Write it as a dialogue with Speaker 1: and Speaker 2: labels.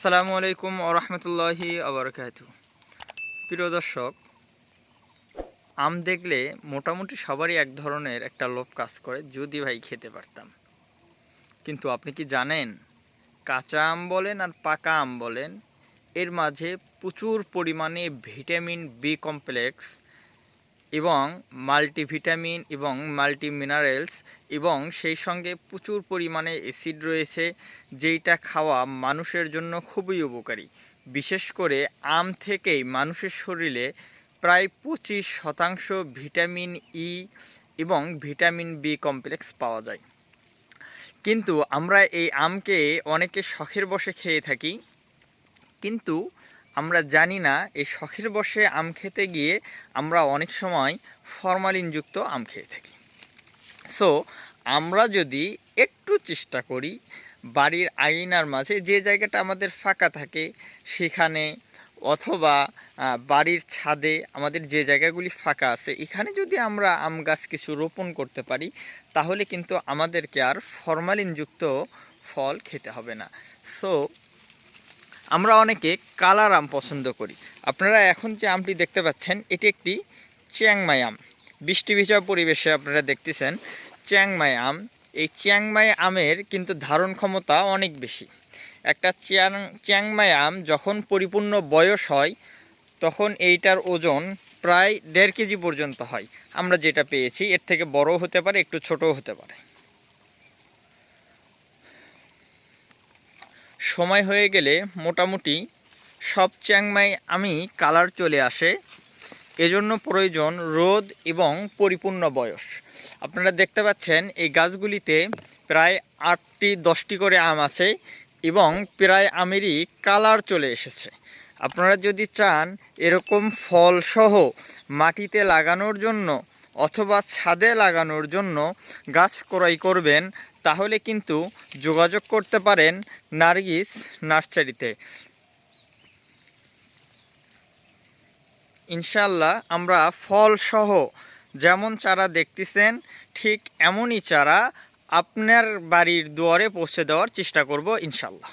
Speaker 1: আসসালামু আলাইকুম ওরহমতুল্লাহি আবরকাত প্রিয় দর্শক, আম দেখলে মোটামুটি সবারই এক ধরনের একটা লোভ কাজ করে, যদি ভাই খেতে পারতাম। কিন্তু আপনি কি জানেন, কাঁচা আম বলেন আর পাকা আম বলেন, এর মাঝে প্রচুর পরিমাণে ভিটামিন বি কমপ্লেক্স এবং মাল্টিভিটামিন এবং মাল্টি মিনারেলস এবং সেই সঙ্গে প্রচুর পরিমাণে অ্যাসিড রয়েছে, যেইটা খাওয়া মানুষের জন্য খুবই উপকারী। বিশেষ করে আম থেকেই মানুষের শরীরে প্রায় পঁচিশ শতাংশ ভিটামিন ই এবং ভিটামিন বি কমপ্লেক্স পাওয়া যায়। কিন্তু আমরা এই আমকে অনেকে শখের বসে খেয়ে থাকি, কিন্তু আমরা জানি না, এই শখের বসে আম খেতে গিয়ে আমরা অনেক সময় ফরমালিনযুক্ত আম খেয়ে থাকি। সো আমরা যদি একটু চেষ্টা করি বাড়ির আইনার মাঝে যে জায়গাটা আমাদের ফাঁকা থাকে সেখানে অথবা বাড়ির ছাদে আমাদের যে জায়গাগুলি ফাঁকা আছে, এখানে যদি আমরা আম গাছ কিছু রোপণ করতে পারি, তাহলে কিন্তু আমাদেরকে আর ফরমালিনযুক্ত ফল খেতে হবে না। সো আমরা অনেকে কালার আম পছন্দ করি। আপনারা এখন যে আমটি দেখতে পাচ্ছেন, এটি একটি চ্যাংমাই আম। বৃষ্টি ভিজা পরিবেশে আপনারা দেখতেছেন, চ্যাংমাই আম। এই চ্যাংমাই আমের কিন্তু ধারণ ক্ষমতা অনেক বেশি। একটা চ্যাং, চ্যাংমাই আম যখন পরিপূর্ণ বয়স হয়, তখন এইটার ওজন প্রায় দেড় কেজি পর্যন্ত হয়। আমরা যেটা পেয়েছি, এর থেকে বড় হতে পারে, একটু ছোটও হতে পারে। সময় হয়ে গেলে মোটামুটি সব চ্যাংমাই আমি কালার চলে আসে। এজন্য প্রয়োজন রোদ এবং পরিপূর্ণ বয়স। আপনারা দেখতে পাচ্ছেন এই গাছগুলিতে প্রায় আটটি, দশটি করে আম আছে এবং প্রায় আমেরই কালার চলে এসেছে। আপনারা যদি চান এরকম ফলসহ মাটিতে লাগানোর জন্য অথবা ছাদে লাগানোর জন্য গাছ ক্রয় করবেন তাহলে কিন্তু যোগাযোগ করতে পারেন নার্গিস নার্সারিতে। ইনশাল্লাহ আমরা ফলসহ যেমন চারা দেখতেছেন, ঠিক এমনই চারা আপনার বাড়ির দুয়ারে পৌঁছে দেওয়ার চেষ্টা করব ইনশাল্লাহ